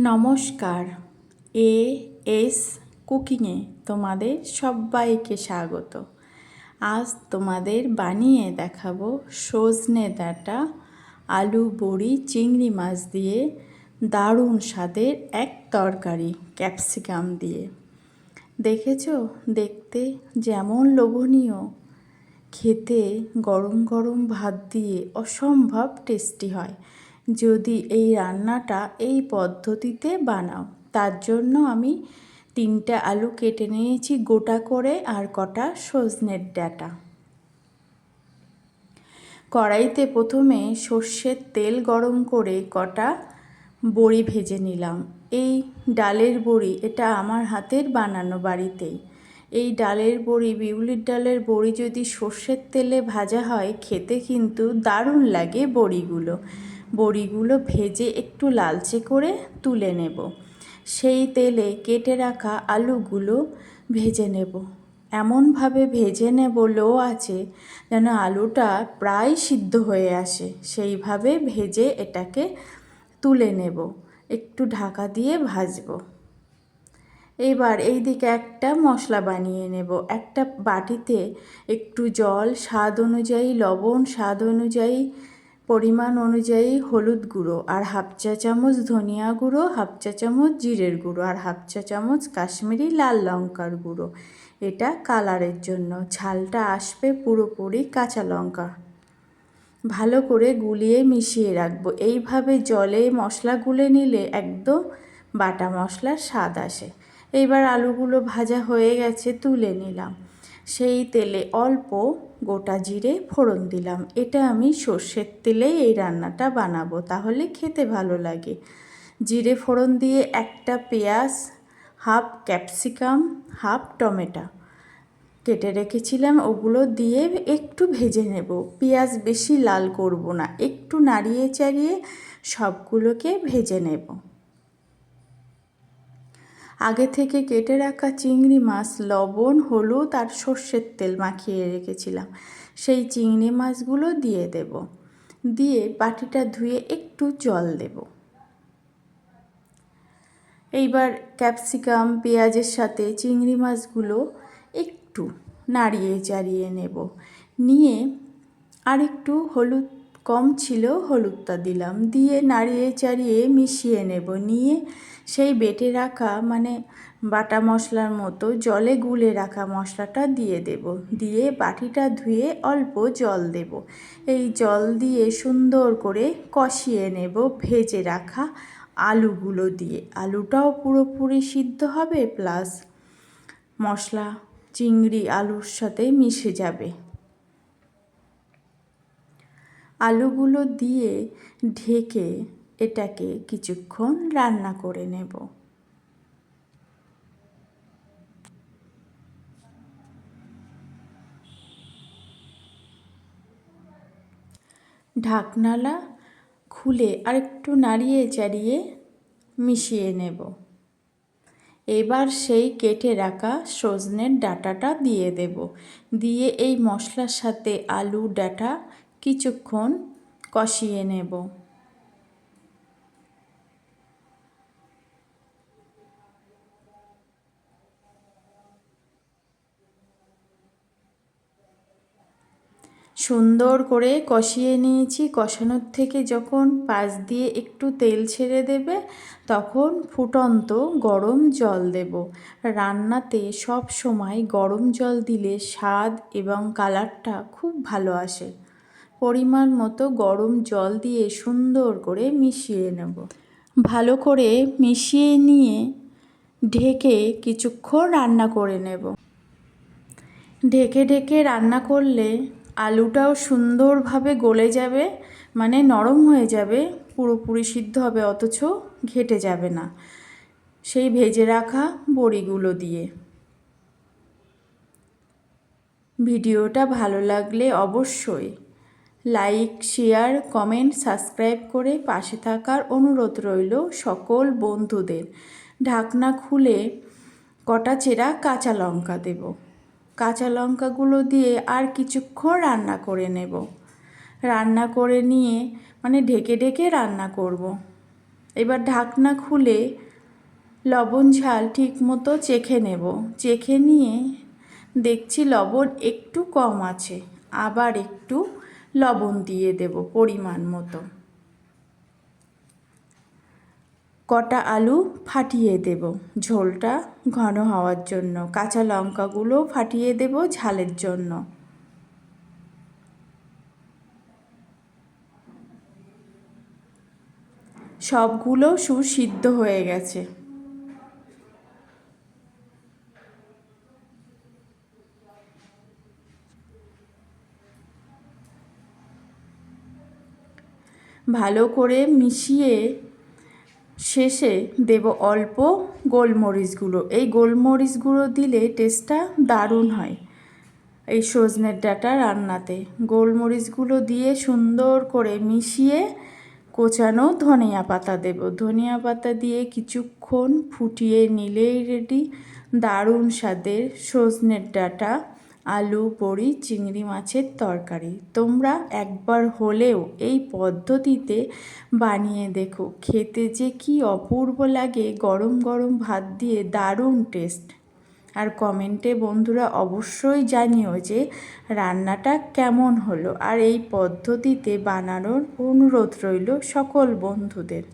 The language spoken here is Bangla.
নমস্কার। এ এস কুকিংয়ে তোমাদের সবাইকে স্বাগত। আজ তোমাদের বানিয়ে দেখাবো সজনে ডাঁটা, আলু বড়ি, চিংড়ি মাছ দিয়ে দারুণ স্বাদের এক তরকারি ক্যাপসিকাম দিয়ে। দেখেছ? দেখতে যেমন লোভনীয়। খেতে গরম গরম ভাত দিয়ে অসম্ভব টেস্টি হয়। যদি এই রান্নাটা এই পদ্ধতিতে বানাও, তার জন্য আমি তিনটা আলু কেটে নিয়েছি গোটা করে আর কটা সজনের ডাটা। কড়াইতে প্রথমে সর্ষের তেল গরম করে কটা বড়ি ভেজে নিলাম। এই ডালের বড়ি এটা আমার হাতের বানানো বাড়িতেই। এই ডালের বড়ি, বিউলির ডালের বড়ি যদি সর্ষের তেলে ভাজা হয়, খেতে কিন্তু দারুণ লাগে বড়িগুলো। বড়িগুলো ভেজে একটু লালচে করে তুলে নেব। সেই তেলে কেটে রাখা আলুগুলো ভেজে নেব। এমনভাবে ভেজে নেব লো আছে যেন আলুটা প্রায় সিদ্ধ হয়ে আসে। সেইভাবে ভেজে এটাকে তুলে নেব। একটু ঢাকা দিয়ে ভাজবো। এবার এই দিকে একটা মশলা বানিয়ে নেব। একটা বাটিতে একটু জল, স্বাদ অনুযায়ী লবণ, স্বাদ অনুযায়ী পরিমাণ অনুযায়ী হলুদ গুঁড়ো আর হাফ চা চামচ ধনিয়া গুঁড়ো, হাফ চা চামচ জিরের গুঁড়ো আর হাফ চা চামচ কাশ্মীরি লাল লঙ্কার গুঁড়ো। এটা কালারের জন্য। ঝালটা আসবে পুরোপুরি কাঁচা লঙ্কা। ভালো করে গুলিয়ে মিশিয়ে রাখব। এইভাবে জলে মশলা গুলে নিলে একদম বাটা মশলার স্বাদ আসে। এইবার আলুগুলো ভাজা হয়ে গেছে তুলে নিলাম। সেই তেলে অল্প গোটা জিরে ফোড়ন দিলাম। এটা আমি সর্ষের তেলেই এই রান্নাটা বানাবো, তাহলে খেতে ভালো লাগে। জিরে ফোড়ন দিয়ে একটা পেঁয়াজ, হাফ ক্যাপসিকাম, হাফ টমেটো কেটে রেখেছিলাম, ওগুলো দিয়ে একটু ভেজে নেব। পেঁয়াজ বেশি লাল করব না, একটু নাড়িয়ে চাড়িয়ে সবগুলোকে ভেজে নেব। আগে থেকে কেটে রাখা চিংড়ি মাছ লবণ, হলুদ আর সর্ষের তেল মাখিয়ে রেখেছিলাম। সেই চিংড়ি মাছগুলো দিয়ে দেব। দিয়ে বাটিটা ধুয়ে একটু জল দেব। এইবার ক্যাপসিকাম, পেঁয়াজের সাথে চিংড়ি মাছগুলো একটু নাড়িয়ে চাড়িয়ে নেব। নিয়ে আর একটু হলুদ কম ছিল, হলুদটা দিলাম। দিয়ে নাড়িয়ে চাড়িয়ে মিশিয়ে নেব। নিয়ে সেই বেটে রাখা মানে বাটা মশলার মতো জলে গুলে রাখা মশলাটা দিয়ে দেব। দিয়ে বাটিটা ধুয়ে অল্প জল দেব। এই জল দিয়ে সুন্দর করে কষিয়ে নেব ভেজে রাখা আলুগুলো দিয়ে। আলুটাও পুরোপুরি সিদ্ধ হবে, প্লাস মশলা, চিংড়ি, আলুর সাথে মিশে যাবে। আলুগুলো দিয়ে ঢেকে এটাকে কিছুক্ষণ রান্না করে নেব। ঢাকনালা খুলে আরেকটু নাড়িয়ে চাড়িয়ে মিশিয়ে নেব। এবার সেই কেটে রাখা সজনের ডাটাটা দিয়ে দেব। দিয়ে এই মশলার সাথে আলু ডাটা কিছুক্ষণ কষিয়ে নেব। সুন্দর করে কষিয়ে নিয়েছি। কষানোর থেকে যখন পাশ দিয়ে একটু তেল ছেড়ে দেবে, তখন ফুটন্ত গরম জল দেব। রান্নাতে সব সময় গরম জল দিলে স্বাদ এবং কালারটা খুব ভালো আসে। পরিমাণ মতো গরম জল দিয়ে সুন্দর করে মিশিয়ে নেব। ভালো করে মিশিয়ে নিয়ে ঢেকে কিছুক্ষণ রান্না করে নেব। ঢেকে ঢেকে রান্না করলে আলুটাও সুন্দরভাবে গলে যাবে মানে নরম হয়ে যাবে, পুরোপুরি সিদ্ধ হবে, অথচ ঘেটে যাবে না। সেই ভেজে রাখা বড়িগুলো দিয়ে। ভিডিওটা ভালো লাগলে অবশ্যই লাইক, শেয়ার, কমেন্ট, সাবস্ক্রাইব করে পাশে থাকার অনুরোধ রইল সকল বন্ধুদের। ঢাকনা খুলে কটা চেরা কাঁচা লঙ্কা দেবো। কাঁচা লঙ্কাগুলো দিয়ে আর কিছুক্ষণ রান্না করে নেব। রান্না করে নিয়ে মানে ঢেকে ঢেকে রান্না করব। এবার ঢাকনা খুলে লবণ ঝাল ঠিক মতো চেখে নেব। চেখে নিয়ে দেখছি লবণ একটু কম আছে, আবার একটু লবণ দিয়ে দেব পরিমাণ মতো। কটা আলু ফাটিয়ে দেব। ঝোলটা ঘন হওয়ার জন্য। কাঁচা লঙ্কাগুলো ফাটিয়ে দেব ঝালের জন্য। সবগুলো সুসিদ্ধ হয়ে গেছে। ভালো করে মিশিয়ে শেষে দেব অল্প গোলমরিচ গুঁড়ো এই গোলমরিচ গুঁড়ো দিলে টেস্টটা দারুণ হয় এই সজনের ডাটা রান্নাতে। গোলমরিচগুলো দিয়ে সুন্দর করে মিশিয়ে কোচানো ধনিয়া পাতা দেব। ধনিয়া পাতা দিয়ে কিছুক্ষণ ফুটিয়ে নিলেই রেডি দারুণ স্বাদের সজনের ডাটা। আলু বড়ি চিংড়ি মাছের তরকারি। তোমরা একবার হলেও এই পদ্ধতিতে বানিয়ে দেখো। খেতে যে কি অপূর্ব লাগে, গরম গরম ভাত দিয়ে দারুণ টেস্ট। আর কমেন্টে বন্ধুরা অবশ্যই জানিও যে রান্নাটা কেমন হলো। আর এই পদ্ধতিতে বানানোর অনুরোধ রইল সকল বন্ধুদের।